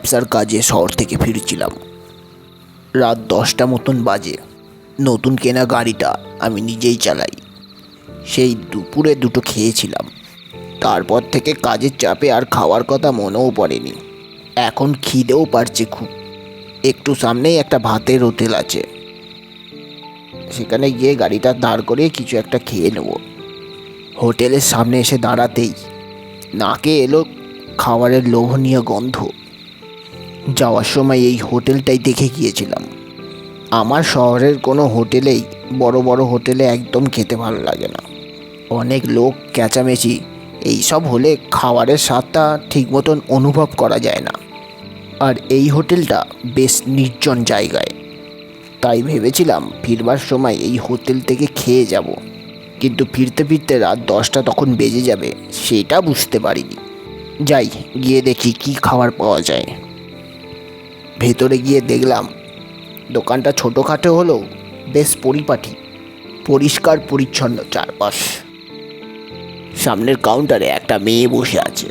ব্যবসার কাজে শহর থেকে ফিরছিলাম। রাত দশটা মতন বাজে। নতুন কেনা গাড়িটা আমি নিজেই চালাই। সেই দুপুরে দুটো খেয়েছিলাম। তারপর থেকে কাজের চাপে আর খাওয়ার কথা মনেও পড়েনি। এখন খিদেও পারছে খুব। একটু সামনেই একটা ভাতের হোটেল আছে। সেখানে গিয়ে গাড়িটা দাঁড় করে কিছু একটা খেয়ে নেব। হোটেলের সামনে এসে দাঁড়াতেই নাকে এলো খাবারের লোভনীয় গন্ধ। যাওয়ার সময় এই হোটেলটাই দেখে গিয়েছিলাম। আমার শহরের কোনো হোটেলেই বড় বড় হোটেলে একদম খেতে ভালো লাগে না। অনেক লোক ক্যাচামেচি এইসব হলে খাবারের স্বাদটা ঠিক মতন অনুভব করা যায় না। আর এই হোটেলটা বেশ নির্জন জায়গায়। তাই ভেবেছিলাম ফিরবার সময় এই হোটেল থেকে খেয়ে যাব। কিন্তু ফিরতে ফিরতে রাত দশটা তখন বেজে যাবে, সেটা বুঝতে পারিনি। যাই, গিয়ে দেখি কি খাবার পাওয়া যায়। ভেতরে গিয়ে দেখলাম দোকানটা ছোটোখাটো হলেও বেশ পরিপাটি পরিষ্কার পরিচ্ছন্ন চারপাশ। সামনের কাউন্টারে একটা মেয়ে বসে আছে।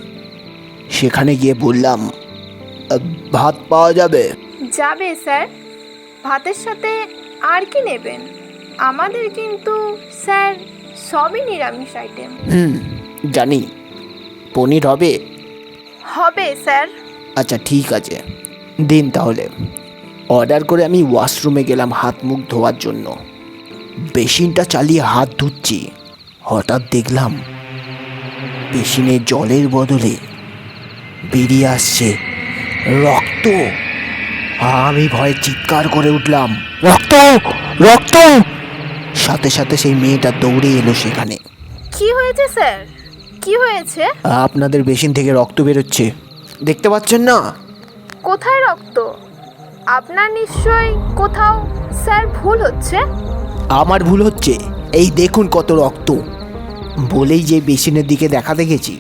সেখানে গিয়ে বললাম ভাত পাওয়া যাবে? যাবে স্যার। ভাতের সাথে আর কি নেবেন? আমাদের কিন্তু স্যার সবই নিরামিষ আইটেম হুম জানি। পনির হবে? হবে স্যার। আচ্ছা ঠিক আছে। দিন তাহলে। অর্ডার করে আমি ওয়াশরুমে গেলাম হাত মুখ ধোয়ার জন্য। বেসিনটা চালিয়ে হাত ধুচ্ছি। হঠাৎ দেখলাম বেসিনে জলের বদলে বেরিয়ে আসছে রক্ত। আমি ভয়ে চিৎকার করে উঠলাম রক্ত! রক্ত! সাথে সাথে সেই মেয়েটা দৌড়ে এলো সেখানে। কি হয়েছে স্যার? কি হয়েছে? আপনাদের বেসিন থেকে রক্ত বেরোচ্ছে। দেখতে পাচ্ছেন না? কোথায় রক্ত? আপনার নিশ্চয়ই কোথাও স্যার ভুল হচ্ছে? আমার ভুল হচ্ছে। এই দেখুন কত রক্ত। বলেই যে বেসিনের দিকে দেখাতে গেছি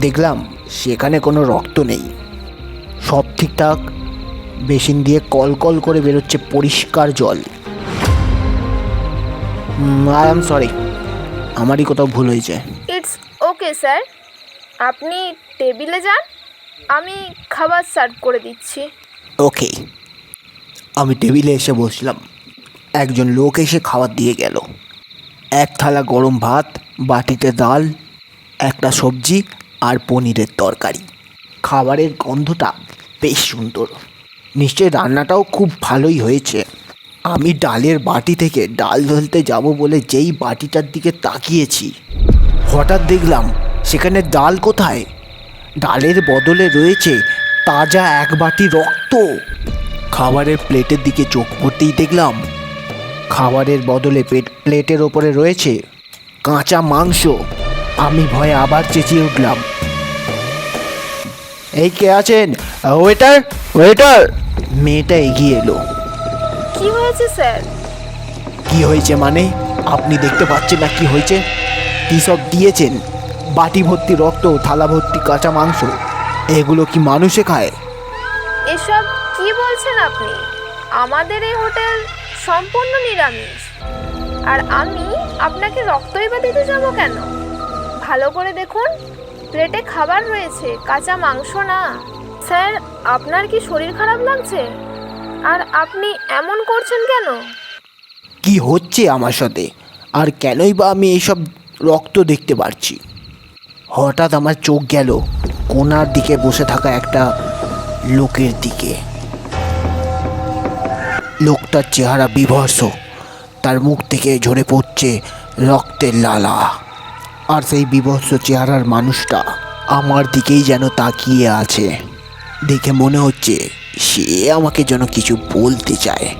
দেখলাম সেখানে কোনো রক্ত নেই। সব ঠিকঠাক। বেসিন দিয়ে কল কল করে বেরোচ্ছে পরিষ্কার জল। I am sorry. আমারই কোথাও ভুল হয়েছে। It's okay sir. আপনি টেবিলে যান। আমি খাবার সার্ভ করে দিচ্ছি। ওকে আমি টেবিলে এসে বসলাম। একজন লোক এসে খাবার দিয়ে গেল। এক থালা গরম ভাত, বাটিতে ডাল, একটা সবজি আর পনিরের তরকারি। খাবারের গন্ধটা বেশ সুন্দর। নিশ্চয়ই রান্নাটাও খুব ভালোই হয়েছে। আমি ডালের বাটি থেকে ডাল ধলতে যাব বলে যেই বাটিটার দিকে তাকিয়েছি, হঠাৎ দেখলাম সেখানে ডাল কোথায়? ডালের বদলে রয়েছে তাজা এক বাটি রক্ত। খাবারের প্লেটের দিকে চোখ পড়তেই দেখলাম। খাবারের বদলে পেট প্লেটের ওপরে রয়েছে কাঁচা মাংস। আমি ভয়ে আবার চেঁচিয়ে উঠলাম। এই কে আছেন? ওয়েটার? ওয়েটার! মেয়েটা এগিয়ে এলো। কি হয়েছে স্যার? কি হয়েছে মানে? আপনি দেখতে পাচ্ছেন না কি হয়েছে? কী সব দিয়েছেন? বাটি ভর্তি রক্ত থালা ভর্তি কাঁচা মাংস এগুলো কি মানুষে খায়? এসব কি বলছেন আপনি? আমাদের এই হোটেল সম্পূর্ণ নিরামিষ। আর আমি আপনাকে রক্তই বা দিতে যাব কেন? ভালো করে দেখুন প্লেটে খাবার রয়েছে কাঁচা মাংস না। স্যার আপনার কি শরীর খারাপ লাগছে? আর আপনি এমন করছেন কেন? কি হচ্ছে আমার সাথে? আর কেনই বা আমি এইসব রক্ত দেখতে পারছি? হঠাৎ আমার চোখ গেল কোনার দিকে বসে থাকা একটা লোকের দিকে। লোকটার চেহারা বিভৎস তার মুখ থেকে ঝরে পড়ছে রক্তের লালা। আর সেই বিভৎস চেহারার মানুষটা আমার দিকেই যেন তাকিয়ে আছে। দেখে মনে হচ্ছে সে আমাকে যেন কিছু বলতে চায়।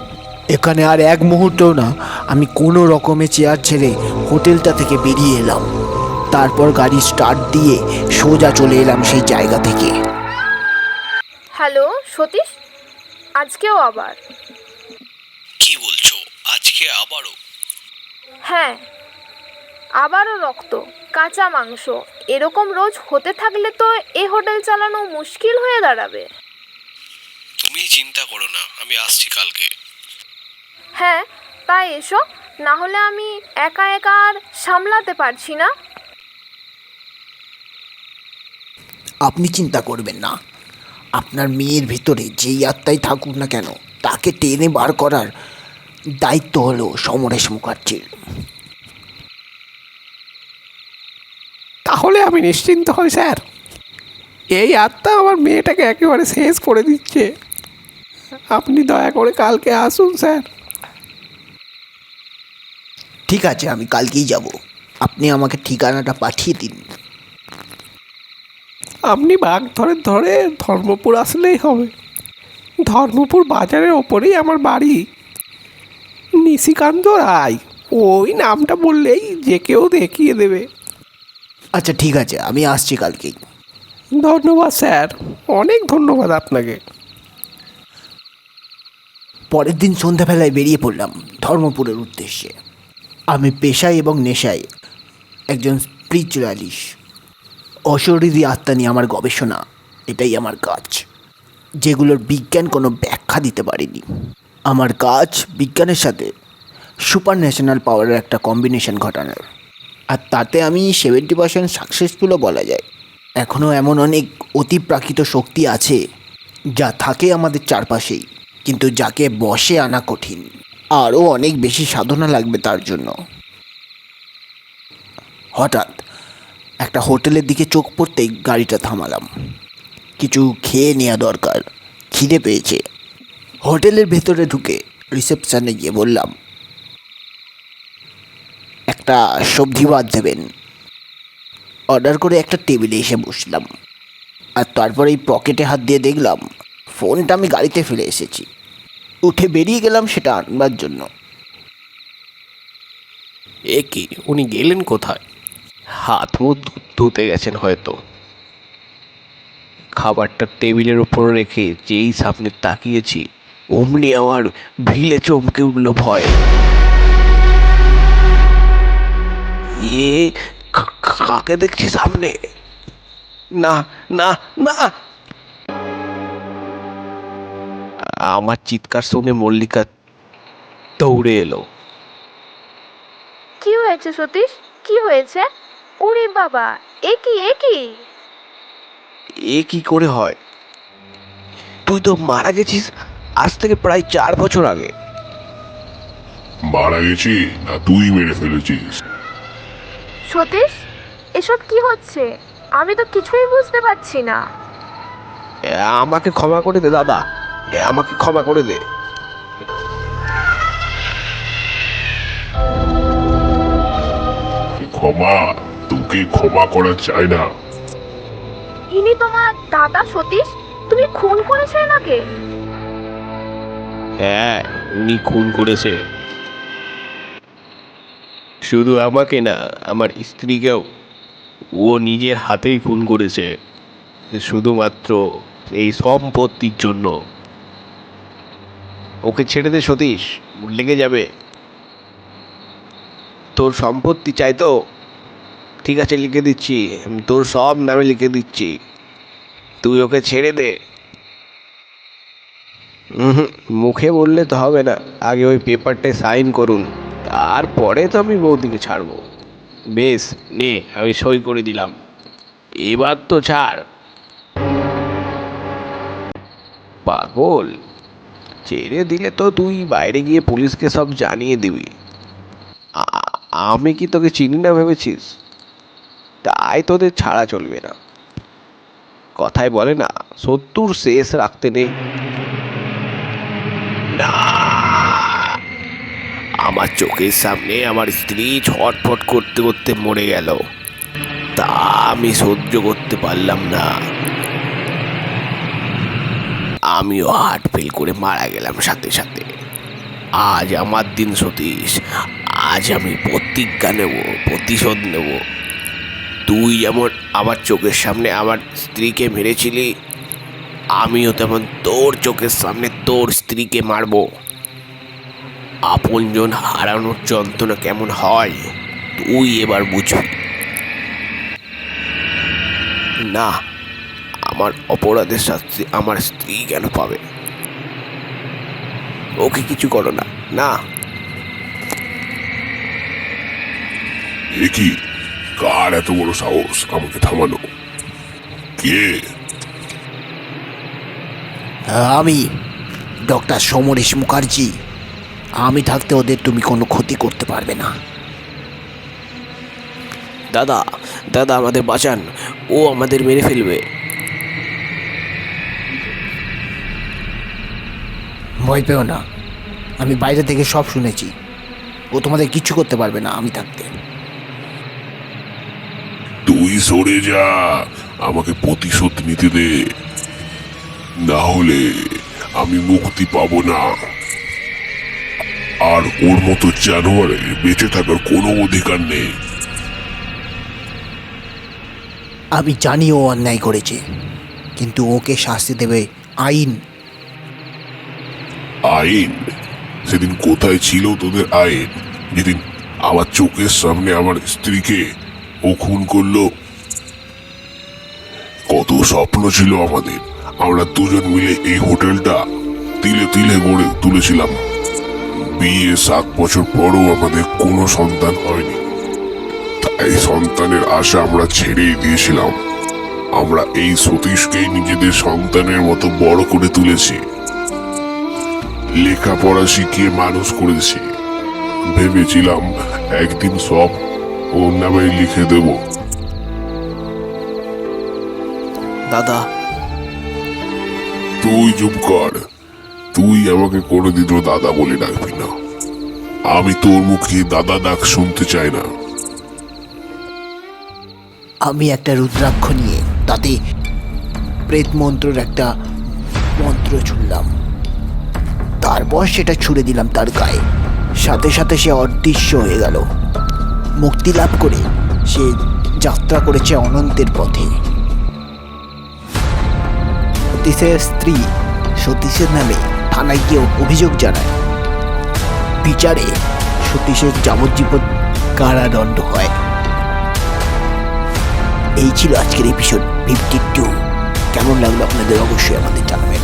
এখানে আর এক মুহূর্তও না, আমি কোনো রকমে চেয়ার ছেড়ে হোটেলটা থেকে বেরিয়ে এলাম। তারপর গাড়ি স্টার্ট দিয়ে সোজা চলে এলাম সেই জায়গা থেকে। হ্যালো সতীশ? আজকেও আবার? কি বলছো? আজকে আবারও? হ্যাঁ আবারও রক্ত কাঁচা মাংস। এরকম রোজ হতে থাকলে তো এ হোটেল চালানো মুশকিল হয়ে দাঁড়াবে। তুমি চিন্তা করো না আমি আসছি কালকে। হ্যাঁ তাই এসো না হলে আমি একা একা আর সামলাতে পারছি না। আপনি চিন্তা করবেন না। আপনার মেয়ের ভিতরে যেই আত্মাই থাকুক না কেন তাকে টেনে বার করার দায়িত্ব হলো সমরেশ মুখার্জির। তাহলে আমি নিশ্চিন্ত হই স্যার। এই আত্মা আমার মেয়েটাকে একেবারে শেষ করে দিচ্ছে। আপনি দয়া করে কালকে আসুন স্যার। ঠিক আছে আমি কালকেই যাব। আপনি আমাকে ঠিকানাটা পাঠিয়ে দিন। আপনি বাঘ ধরে ধরে ধর্মপুর আসলেই হবে। ধর্মপুর বাজারের ওপরেই আমার বাড়ি। নিশিকান্ত রায় ওই নামটা বললেই যে কেউ দেখিয়ে দেবে। আচ্ছা ঠিক আছে আমি আসছি কালকেই ধন্যবাদ স্যার অনেক ধন্যবাদ আপনাকে। পরের দিন সন্ধ্যাবেলায় বেরিয়ে পড়লাম ধর্মপুরের উদ্দেশ্যে। আমি পেশায় এবং নেশায় একজন স্পিরিচুয়ালিস্ট। অশরীরী আত্মা নিয়ে আমার গবেষণা। এটাই আমার কাজ। যেগুলোর বিজ্ঞান কোনো ব্যাখ্যা দিতে পারেনি। আমার কাজ বিজ্ঞানের সাথে সুপার ন্যাশনাল পাওয়ারের একটা কম্বিনেশন ঘটানোর। আর তাতে আমি সেভেন্টি পার্সেন্ট সাকসেসফুলও বলা যায়। এখনও এমন অনেক অতিপ্রাকৃত শক্তি আছে, যা থাকে আমাদের চারপাশেই, কিন্তু যাকে বসে আনা কঠিন। আরও অনেক বেশি সাধনা লাগবে তার জন্য। হঠাৎ একটা হোটেলের দিকে চোখ পড়তেই গাড়িটা থামালাম। কিছু খেয়ে নেওয়া দরকার। খিদে পেয়েছে। হোটেলের ভেতরে ঢুকে রিসেপশানে গিয়ে বললাম, একটা সবজি ভাত দেবেন। অর্ডার করে একটা টেবিলে এসে বসলাম। আর তারপরে এই পকেটে হাত দিয়ে দেখলাম, ফোনটা আমি গাড়িতে ফেলে এসেছি। উঠে বেরিয়ে গেলাম সেটা আনবার জন্য। এ কি, উনি গেলেন কোথায়? হাত ধুতে গেছেন হয়তো। খাবারটা টেবিলের ওপর রেখে যেই সামনে তাকিয়েছি, অমনি আমার ভিলে চমকে উঠল ভয়। কাকে দেখছি সামনে? না না না! আমার চিৎকার শুনে মল্লিকা দৌড়ে এলো। কি হয়েছে সতীশ? কি হয়েছে? ওরে বাবা এ কি এ কি? এ কি করে হয়? তুই তো মারা গেছিস আজ থেকে প্রায় চার বছর আগে। মারা গেছি না তুই মেরে ফেলেছিস। সতীশ এসব কি হচ্ছে? আমি তো কিছুই বুঝতে পারছি না। আমাকে ক্ষমা করে দে দাদা। এ, আমাকে ক্ষমা করে দে। ক্ষমা। তোকে ক্ষমা করা চাই না। ইনি তোমার দাদা সতীশ? তুমি খুন করেছ এনাকে হ্যাঁ উনি খুন করেছে। শুধু আমাকে না আমার স্ত্রীকেও। ও নিজের হাতেই খুন করেছে। শুধুমাত্র এই সম্পত্তির জন্য। ওকে ছেড়ে দে সতীশ লেগে যাবে। তোর সম্পত্তি চাই তো। ঠিক আছে, লিখে দিচ্ছি। তোর সব নামে লিখে দিচ্ছি। তুই ওকে ছেড়ে দে। মুখে বললে তো হবে না। আগে ওই পেপারটায় সাইন করুন। তারপরে তো আমি বৌদিকে ছাড়বো। বেশ, নে, আমি সই করে দিলাম। এবার তো ছাড়। পাগল। ছেড়ে দিলে তো তুই বাইরে গিয়ে পুলিশকে সব জানিয়ে দিবি। আমি কি তোকে চিনি না ভেবেছিস? তাই তোদের ছাড়া চলবে না। কথায় বলে না শত্রুর শেষ রাখতে নেই আমার চোখের সামনে আমার স্ত্রী ছটফট করতে করতে মরে গেল। তা আমি সহ্য করতে পারলাম না। আমিও হার্ট ফেল করে মারা গেলাম সাথে সাথে। আজ আমার দিন সতীশ, আজ আমি প্রতিজ্ঞা নেব, প্রতিশোধ নেব। তুই যেমন আমার চোখের সামনে আমার স্ত্রীকে মেরেছিলি, আমিও তেমন তোর চোখের সামনে তোর স্ত্রীকে মারবো। আপনজন হারানোর যন্ত্রণা কেমন হয়, তুই এবার বুঝবি। না, আমার অপরাধের শাস্তি আমার স্ত্রী কেন পাবে? ওকে কিছু করো না না। কার এত বড় সাহস? আমাকে থামানো। কে? আমি ডক্টর সমরেশ মুখার্জি। আমি থাকতে ওদের তুমি কোনো ক্ষতি করতে পারবে না। দাদা দাদা আমাদের বাঁচান। ও আমাদের মেরে ফেলবে। ভয় পেও না। আমি বাইরে থেকে সব শুনেছি। ও তোমাদের কিচ্ছু করতে পারবে না আমি থাকতে। সরে যা। আমাকে প্রতিশোধ নিতে দে। না হলে আমি মুক্তি পাবো না। আর ওর মতো জানোয়ারের বেঁচে থাকার কোনো অধিকার নেই। আমি জানি ও অন্যায় করেছে কিন্তু ওকে শাস্তি দেবে আইন। আইন? সেদিন কোথায় ছিল তোদের আইন? যেদিন আমার চোখের সামনে আমার স্ত্রীকে ও খুন করল? কত স্বপ্ন ছিল আমাদের। আমরা দুজন মিলে এই হোটেলটা তিলে তিলে গড়ে তুলেছিলাম। বিয়ে সাত বছর পরও আমাদের কোনো সন্তান হয়নি। তাই সন্তানের আশা আমরা ছেড়েই দিয়েছিলাম। আমরা এই সতীশকেই নিজেদের সন্তানের মতো বড় করে তুলেছি। লেখাপড়া শিখিয়ে মানুষ করেছি। ভেবেছিলাম একদিন সব ওর নামে লিখে দেব। দাদা। তুই চুপ কর। তুই আমাকে কোনোদিনও দাদা বলে ডাকবি না। আমি তোর মুখে দাদা ডাক শুনতে চাই না। আমি একটা রুদ্রাক্ষ নিয়ে তাতে প্রেত মন্ত্রের একটা মন্ত্র ছুড়লাম। তারপর সেটা ছুড়ে দিলাম তার গায়ে। সাথে সাথে সে অদৃশ্য হয়ে গেল। মুক্তি লাভ করে সে যাত্রা করেছে অনন্তের পথে। সতীশের স্ত্রী সতীশের নামে থানায় গিয়ে অভিযোগ জানায়। বিচারে সতীশের যাবজ্জীবন কারাদণ্ড হয়। এই ছিল আজকের এপিসোড ফিফটি টু কেমন লাগল আপনাদের অবশ্যই আমাদের জানাবেন।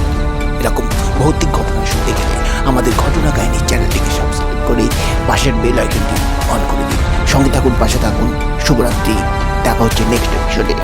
এরকম ভৌতিক ঘটনা শুনতে গেলে আমাদের ঘটনা কাহিনী চ্যানেলটিকে সাবস্ক্রাইব করে পাশের বেল আইকনটি অন করে দিন। সঙ্গে থাকুন, পাশে থাকুন। শুভরাত্রি। দেখা হচ্ছে নেক্সট এপিসোডে